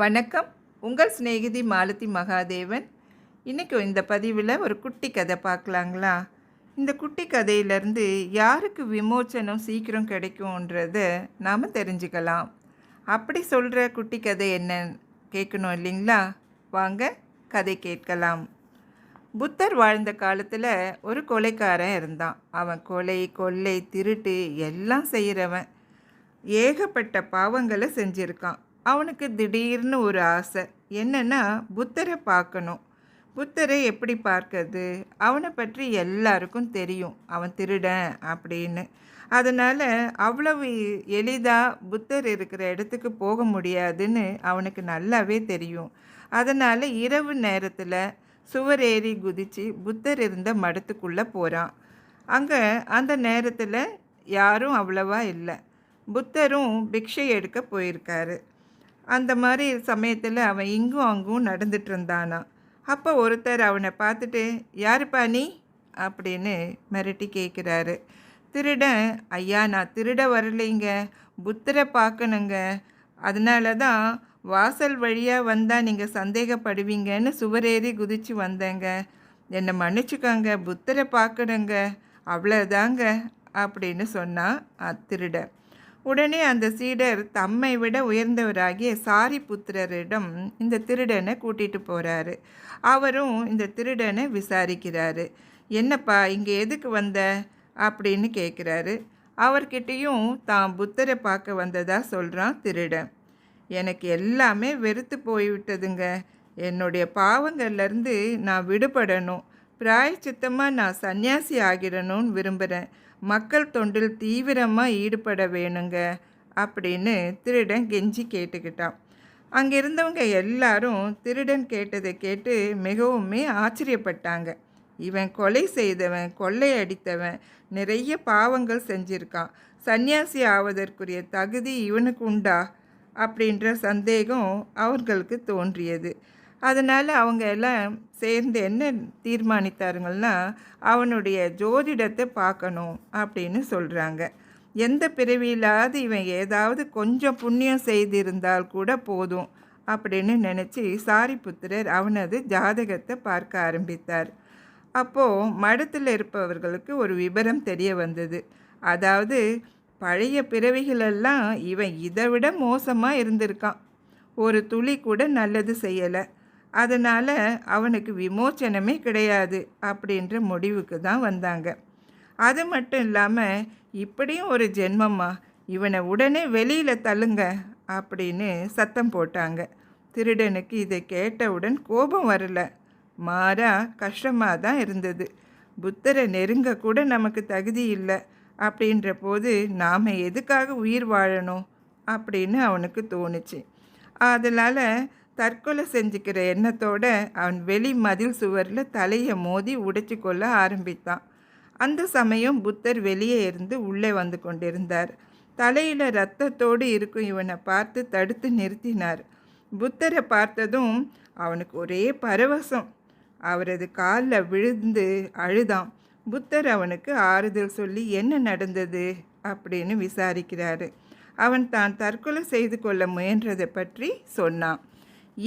வணக்கம். உங்கள் சிநேகிதி மாலதி மகாதேவன். இன்றைக்கி இந்த பதிவில் ஒரு குட்டி கதை பார்க்கலாங்களா? இந்த குட்டி கதையிலேருந்து யாருக்கு விமோச்சனம் சீக்கிரம் கிடைக்கும்ன்றத நாம் தெரிஞ்சுக்கலாம். அப்படி சொல்கிற குட்டி கதை என்னன்னு கேட்கணும் இல்லைங்களா? வாங்க கதை கேட்கலாம். புத்தர் வாழ்ந்த காலத்தில் ஒரு கொலைக்காரன் இருந்தான். அவன் கொலை கொள்ளை திருட்டு எல்லாம் செய்கிறவன் ஏகப்பட்ட பாவங்களை செஞ்சுருக்கான். அவனுக்கு திடீர்னு ஒரு ஆசை. என்னென்னா புத்தரை பார்க்கணும். புத்தரை எப்படி பார்க்கறது? அவனை பற்றி எல்லாருக்கும் தெரியும். அவன் திருடன் அப்படின்னு. அதனால் அவ்வளவு எளிதாக புத்தர் இருக்கிற இடத்துக்கு போக முடியாதுன்னு அவனுக்கு நல்லாவே தெரியும். அதனால் இரவு நேரத்தில் சுவர் ஏறி குதித்து புத்தர் இருந்த மடத்துக்குள்ளே போகிறான் அங்கே அந்த நேரத்தில் யாரும் அவ்வளவா இல்லை. புத்தரும் பிக்ஷை எடுக்க போயிருக்காரு. அந்த மாதிரி சமயத்தில் அவன் இங்கும் அங்கும் நடந்துட்டு இருந்தானா அப்போ ஒருத்தர் அவனை பார்த்துட்டு யாருப்பா நீ? அப்படின்னு மிரட்டி கேட்குறாரு திருடன் ஐயா நான் திருட வரலைங்க. புத்தரை பார்க்கணுங்க. அதனால தான் வாசல் வழியாக வந்தால் நீங்கள் சந்தேகப்படுவீங்கன்னு சுவரேறி குதித்து வந்தேங்க. என்னை மன்னிச்சுக்கோங்க. புத்தரை பார்க்கணுங்க. அவ்வளோதாங்க அப்படின்னு சொன்னான் திருடன். உடனே அந்த சீடர் தம்மை விட உயர்ந்தவராகிய சாரி புத்திரரிடம் இந்த திருடனை கூட்டிகிட்டு போகிறாரு அவரும் இந்த திருடனை விசாரிக்கிறாரு. என்னப்பா இங்கே எதுக்கு வந்த? அப்படின்னு கேட்குறாரு அவர்கிட்டையும் தான் புத்தரை பார்க்க வந்ததாக சொல்கிறான் திருடன். எனக்கு எல்லாமே வெறுத்து போய்விட்டதுங்க. என்னுடைய பாவங்கள்லேருந்து நான் விடுபடணும். பிராயச்சித்தமாக நான் சன்னியாசி ஆகிடணும்னு விரும்புகிறேன். மக்கள் தொண்டில் தீவிரமாக ஈடுபட வேணுங்க அப்படின்னு திருடன் கெஞ்சி கேட்டுக்கிட்டான். அங்கே இருந்தவங்க எல்லாரும் திருடன் கேட்டதை கேட்டு மிகவுமே ஆச்சரியப்பட்டாங்க. இவன் கொலை செய்தவன் கொள்ளை அடித்தவன் நிறைய பாவங்கள் செஞ்சிருக்கான். சன்னியாசி ஆவதற்குரிய தகுதி இவனுக்கு உண்டா? அப்படின்ற சந்தேகம் அவர்களுக்கு தோன்றியது. அதனால் அவங்க எல்லாம் சேர்ந்து என்ன தீர்மானித்தாருங்கன்னா அவனுடைய ஜோதிடத்தை பார்க்கணும் அப்படின்னு சொல்கிறாங்க எந்த பிறவியிலாவது இவன் ஏதாவது கொஞ்சம் புண்ணியம் செய்திருந்தால் கூட போதும் அப்படின்னு நினச்சி சாரிபுத்திரர் அவனது ஜாதகத்தை பார்க்க ஆரம்பித்தார். அப்போது மடத்தில் இருப்பவர்களுக்கு ஒரு விபரம் தெரிய வந்தது. அதாவது பழைய பிறவிகளெல்லாம் இவன் இதை விட மோசமாக இருந்திருக்கான். ஒரு துளி கூட நல்லது செய்யலை. அதனால் அவனுக்கு விமோச்சனமே கிடையாது அப்படின்ற முடிவுக்கு தான் வந்தாங்க. அது மட்டும் இல்லாமல் இப்படியும் ஒரு ஜென்மம்மா இவனை உடனே வெளியில் தள்ளுங்க அப்படின்னு சத்தம் போட்டாங்க. திருடனுக்கு இதை கேட்டவுடன் கோபம் வரல. மாறா கஷ்டமாக தான் இருந்தது. புத்தரை நெருங்க கூட நமக்கு தகுதி இல்லை. அப்படின்ற போது நாம் எதுக்காக உயிர் வாழணும்? அப்படின்னு அவனுக்கு தோணுச்சு. அதனால் தற்கொலை செஞ்சுக்கிற எண்ணத்தோட அவன் வெளி மதில் சுவரில் தலையை மோதி உடைச்சு கொள்ள ஆரம்பித்தான். அந்த சமயம் புத்தர் வெளியே இருந்து உள்ளே வந்து கொண்டிருந்தார். தலையில் ரத்தத்தோடு இருக்கும் இவனை பார்த்து தடுத்து நிறுத்தினார். புத்தரை பார்த்ததும் அவனுக்கு ஒரே பரவசம். அவரது காலில் விழுந்து அழுதான். புத்தர் அவனுக்கு ஆறுதல் சொல்லி என்ன நடந்தது? அப்படின்னு விசாரிக்கிறாரு. அவன் தான் தற்கொலை செய்து கொள்ள முயன்றதை பற்றி சொன்னான்.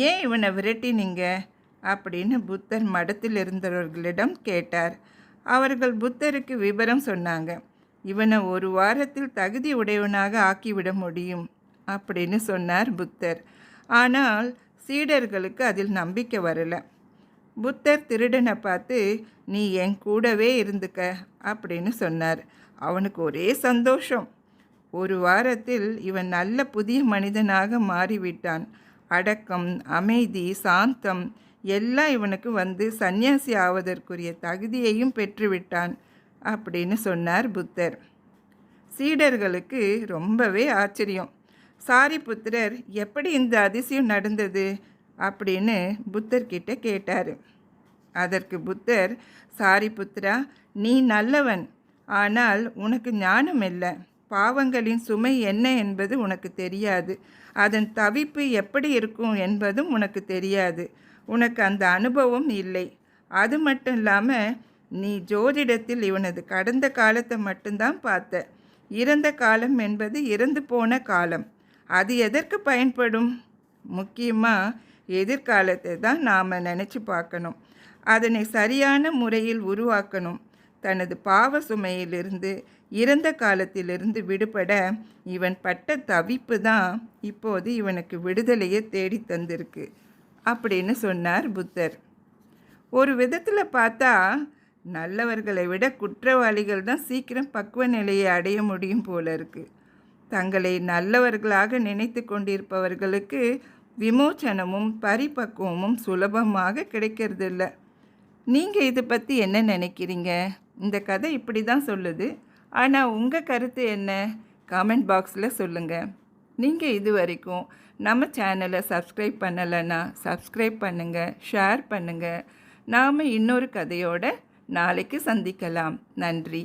ஏன் இவனை விரட்டினீங்க? அப்படின்னு புத்தர் மடத்தில் இருந்தவர்களிடம் கேட்டார். அவர்கள் புத்தருக்கு விவரம் சொன்னாங்க. இவனை ஒரு வாரத்தில் தகுதி உடையவனாக ஆக்கிவிட முடியும் அப்படின்னு சொன்னார் புத்தர். ஆனால் சீடர்களுக்கு அதில் நம்பிக்கை வரலை. புத்தர் திருடனை பார்த்து நீ என் கூடவே இருந்துக்க அப்படின்னு சொன்னார். அவனுக்கு ஒரே சந்தோஷம். ஒரு வாரத்தில் இவன் நல்ல புதிய மனிதனாக மாறிவிட்டான். அடக்கம் அமைதி சாந்தம் எல்லாம் இவனுக்கு வந்து சந்நியாசி ஆவதற்குரிய தகுதியையும் பெற்றுவிட்டான் அப்படின்னு சொன்னார் புத்தர். சீடர்களுக்கு ரொம்பவே ஆச்சரியம். சாரி புத்திரர் எப்படி இந்த அதிசயம் நடந்தது? அப்படின்னு புத்தர்கிட்ட கேட்டார். அதற்கு புத்தர் சாரி புத்திரா நீ நல்லவன் ஆனால் உனக்கு ஞானம் இல்லை. பாவங்களின் சுமை என்ன என்பது உனக்கு தெரியாது. அதன் தவிப்பு எப்படி இருக்கும் என்பதும் உனக்கு தெரியாது. உனக்கு அந்த அனுபவம் இல்லை. அது மட்டும் இல்லாமல் நீ ஜோதிடத்தில் இவனது கடந்த காலத்தை மட்டும்தான் பார்த்த. இறந்த காலம் என்பது இறந்து போன காலம். அது எதற்கு பயன்படும்? முக்கியமாக எதிர்காலத்தை தான் நாம் நினச்சி பார்க்கணும். அதனை சரியான முறையில் உருவாக்கணும். தனது பாவ சுமையிலிருந்து இறந்த காலத்திலிருந்து விடுபட இவன் பட்ட தவிப்பு தான் இப்போது இவனுக்கு விடுதலையை தேடி தந்திருக்கு அப்படின்னு சொன்னார் புத்தர். ஒரு விதத்தில் பார்த்தா நல்லவர்களை விட குற்றவாளிகள் தான் சீக்கிரம் பக்குவ நிலையை அடைய முடியும் போல இருக்குது தங்களை நல்லவர்களாக நினைத்து கொண்டிருப்பவர்களுக்கு விமோச்சனமும் பரிபக்குவமும் சுலபமாக கிடைக்கிறதில்ல. நீங்கள் இதை பற்றி என்ன நினைக்கிறீங்க? இந்த கதை இப்படி தான் சொல்லுது. ஆனால் உங்கள் கருத்து என்ன? கமெண்ட் பாக்ஸில் சொல்லுங்கள் நீங்கள் இது வரைக்கும் நம்ம சேனலை சப்ஸ்கிரைப் பண்ணலைன்னா சப்ஸ்கிரைப் பண்ணுங்கள் ஷேர் பண்ணுங்கள் நாம் இன்னொரு கதையோட நாளைக்கு சந்திக்கலாம். நன்றி.